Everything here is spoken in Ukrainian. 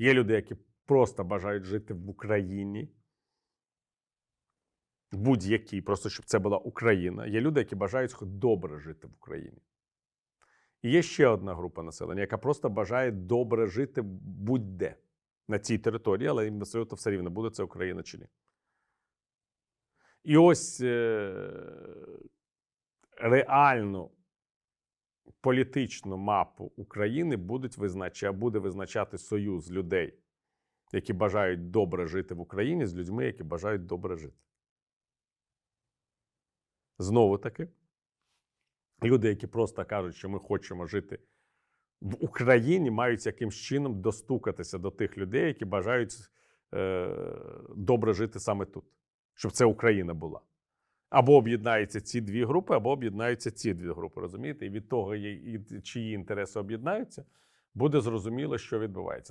Є люди, які просто бажають жити в Україні. Будь-якій, просто щоб це була Україна. Є люди, які бажають добре жити в Україні. І є ще одна група населення, яка просто бажає добре жити будь-де на цій території, але їм абсолютно все рівно, буде це Україна чи ні. І ось е- реальну політичну мапу України будуть визначати, буде визначати союз людей, які бажають добре жити в Україні, з людьми, які бажають добре жити. Знову таки, люди, які просто кажуть, що ми хочемо жити в Україні, мають якимсь чином достукатися до тих людей, які бажають е, добре жити саме тут, щоб це Україна була. Або об'єднаються ці дві групи, або об'єднаються ці дві групи. Розумієте? І від того, чиї інтереси об'єднаються, буде зрозуміло, що відбувається.